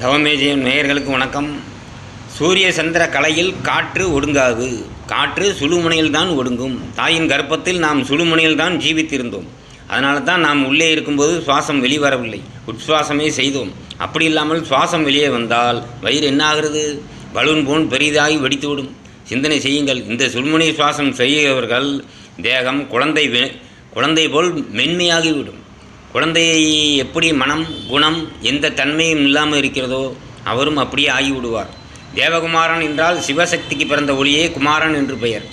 தவமேஜியம் நேயர்களுக்கு வணக்கம். சூரிய சந்திர கலையில் காற்று ஒடுங்காது. காற்று சுழுமுனையில் தான் ஒடுங்கும். தாயின் கர்ப்பத்தில் நாம் சுழுமுனையில் தான் ஜீவித்திருந்தோம். அதனால தான் நாம் உள்ளே இருக்கும்போது சுவாசம் வெளிவரவில்லை. உட்சுவாசமே செய்தோம். அப்படி இல்லாமல் சுவாசம் வெளியே வந்தால் வயிறு என்ன ஆகிறது பலூன் போன் பெரிதாகி வெடித்துவிடும். சிந்தனை செய்யுங்கள். இந்த சுழுமுனை சுவாசம் செய்கிறவர்கள் தேகம் குழந்தை குழந்தை போல் மென்மையாகிவிடும். குழந்தையை எப்படி மனம் குணம் எந்த தன்மையும் இல்லாமல் இருக்கிறதோ அவரும் அப்படியே ஆகிவிடுவார். தேவகுமாரன் என்றால் சிவசக்திக்கு பிறந்த ஒளியே குமாரன் என்று பெயர்.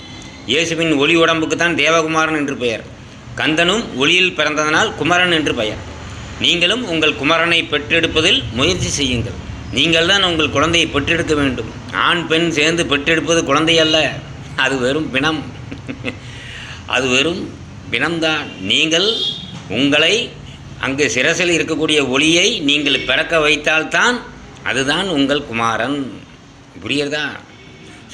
இயேசுவின் ஒளி உடம்புக்கு தான் தேவகுமாரன் என்று பெயர். கந்தனும் ஒளியில் பிறந்ததனால் குமரன் என்று பெயர். நீங்களும் உங்கள் குமரனை பெற்றெடுப்பதில் முயற்சி செய்யுங்கள். நீங்கள் தான் உங்கள் குழந்தையை பெற்றெடுக்க வேண்டும். ஆண் பெண் சேர்ந்து பெற்றெடுப்பது குழந்தை அல்ல அது வெறும் பிணம். அது வெறும் பிணம்தான். நீங்கள் உங்களை அங்கு சிரசில் இருக்கக்கூடிய ஒளியை நீங்கள் பிறக்க வைத்தால்தான் அதுதான் உங்கள் குமாரன். புரியுறதா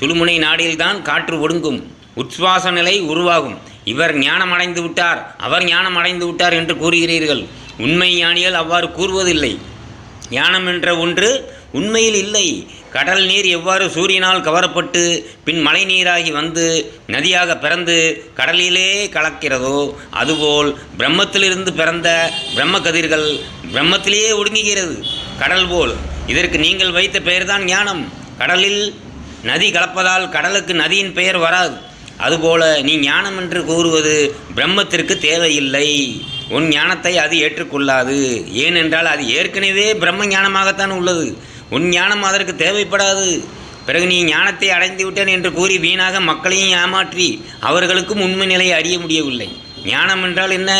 சுழுமுனை நாடில்தான் காற்று ஒடுங்கும் உச்சுவாச நிலை உருவாகும். இவர் ஞானம் அடைந்து விட்டார் அவர் ஞானம் அடைந்து விட்டார் என்று கூறுகிறீர்கள். உண்மை ஞானிகள் அவ்வாறு கூறுவதில்லை. ஞானம் என்ற ஒன்று உண்மையில் இல்லை கடல் நீர் எவ்வாறு சூரியனால் கவரப்பட்டு பின் மழை நீராகி வந்து நதியாக பிறந்து கடலிலே கலக்கிறதோ அதுபோல் பிரம்மத்திலிருந்து பிறந்த பிரம்ம கதிர்கள் பிரம்மத்திலேயே ஒடுங்குகிறது. கடல் போல். இதற்கு நீங்கள் வைத்த பெயர்தான் ஞானம். கடலில் நதி கலப்பதால் கடலுக்கு நதியின் பெயர் வராது. அதுபோல நீ ஞானம் என்று கூறுவது பிரம்மத்திற்கு தேவையில்லை. உன் ஞானத்தை அது ஏற்றுக்கொள்ளாது. ஏனென்றால் அது ஏற்கனவே பிரம்ம ஞானமாகத்தான் உள்ளது. உன் ஞானம் அதற்கு தேவைப்படாது. பிறகு நீ ஞானத்தை அடைந்து விட்டேன் என்று கூறி வீணாக மக்களையும் ஏமாற்றி அவர்களுக்கும் உண்மை நிலையை அறிய முடியவில்லை. ஞானம் என்றால் என்ன?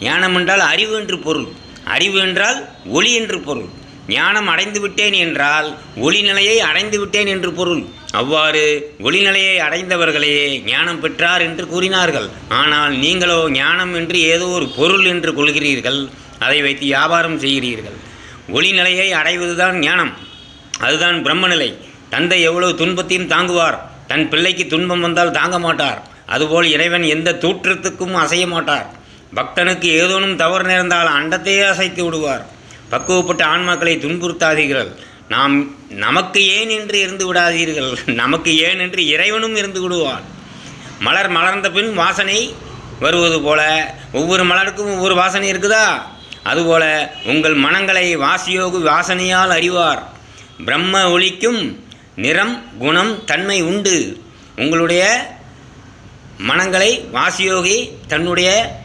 ஞானம் என்றால் அறிவு என்று பொருள். அறிவு என்றால் ஒளி என்று பொருள். ஞானம் அடைந்து விட்டேன் என்றால் ஒளி நிலையை அடைந்து விட்டேன் என்று பொருள். அவ்வாறு ஒளி நிலையை அடைந்தவர்களே ஞானம் பெற்றார் என்று கூறினார்கள். ஆனால் நீங்களோ ஞானம் என்று ஏதோ ஒரு பொருள் என்று கொள்கிறீர்கள். அதை வைத்து வியாபாரம் செய்கிறீர்கள். ஒளி நிலையை அடைவதுதான் ஞானம். அதுதான் பிரம்மநிலை. தந்தை எவ்வளவு துன்பத்தையும் தாங்குவார். தன் பிள்ளைக்கு துன்பம் வந்தால் தாங்க மாட்டார். அதுபோல் இறைவன் எந்த தூற்றத்துக்கும் அசைய மாட்டார். பக்தனுக்கு ஏதோனும் தவறு நேர்ந்தால் அண்டத்தையே அசைத்து விடுவார். பக்குவப்பட்ட ஆன்மாக்களை துன்புறுத்தாதீர்கள். நாம் நமக்கு ஏன் என்று இருந்து விடாதீர்கள்? நமக்கு ஏன் என்று இறைவனும் இருந்து விடுவான். மலர் மலர்ந்த பின் வாசனை வருவது போல ஒவ்வொரு மலருக்கும் ஒவ்வொரு வாசனை இருக்குதா? அதுபோல உங்கள் மனங்களை வாசியோகு வாசனையால் அறிவார். பிரம்ம ஒளிக்கும் நிறம் குணம் தன்மை உண்டு. உங்களுடைய மனங்களை வாசியோகி தன்னுடைய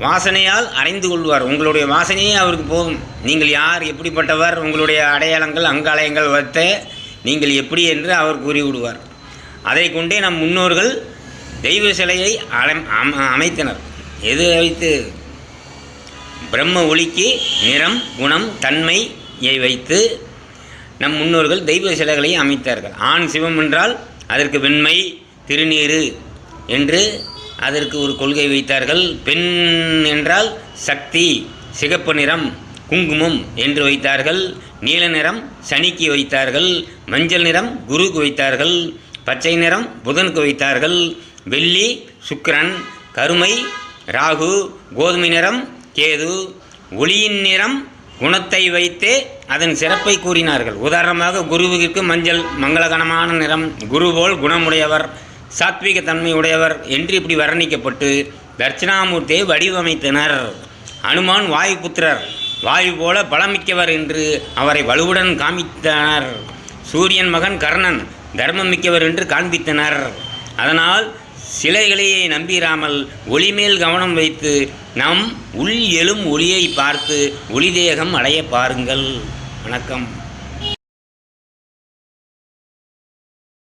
வாசனையால் அறிந்து கொள்வார். உங்களுடைய வாசனையே அவருக்கு போதும் நீங்கள் யார் எப்படிப்பட்டவர் உங்களுடைய அடையாளங்கள் அங்காலயங்கள் வைத்த நீங்கள் எப்படி என்று அவர் கூறிவிடுவார். அதை கொண்டே நம் முன்னோர்கள் தெய்வ சிலையை அலை அம- அமைத்தனர். எது வைத்து? பிரம்ம ஒளிக்கு நிறம் குணம் தன்மையை வைத்து நம் முன்னோர்கள் தெய்வ சிலைகளை அமைத்தார்கள். ஆண் சிவம் என்றால் அதற்கு வெண்மை திருநீறு என்று அதற்கு ஒரு கொள்கை வைத்தார்கள். பெண் என்றால் சக்தி சிகப்பு நிறம் குங்குமம் என்று வைத்தார்கள். நீல நிறம் சனிக்கு வைத்தார்கள். மஞ்சள் நிறம் குருக்கு வைத்தார்கள். பச்சை நிறம் புதனுக்கு வைத்தார்கள். வெள்ளி சுக்கிரன் கருமை ராகு கோதுமை நிறம் கேது. ஒளியின் நிறம் குணத்தை வைத்தே அதன் சிறப்பை கூறினார்கள். உதாரணமாக குருவிற்கு மஞ்சள் மங்களகரமான நிறம் குரு போல் குணமுடையவர் சாத்விக தன்மை உடையவர் என்று இப்படி வர்ணிக்கப்பட்டு தட்சிணாமூர்த்தியை வடிவமைத்தனர். அனுமான் வாயுபுத்திரர் வாயு போல பலமிக்கவர் என்று அவரை வலுவுடன் காமித்தனர் சூரியன் மகன் கர்ணன் தர்மம் மிக்கவர் என்று காண்பித்தனர். அதனால் சிலைகளையே நம்பிராமல் ஒளி மேல் கவனம் வைத்து நம் உள் எழும் ஒளியை பார்த்து ஒளிதேகம் அடைய பாருங்கள். வணக்கம்.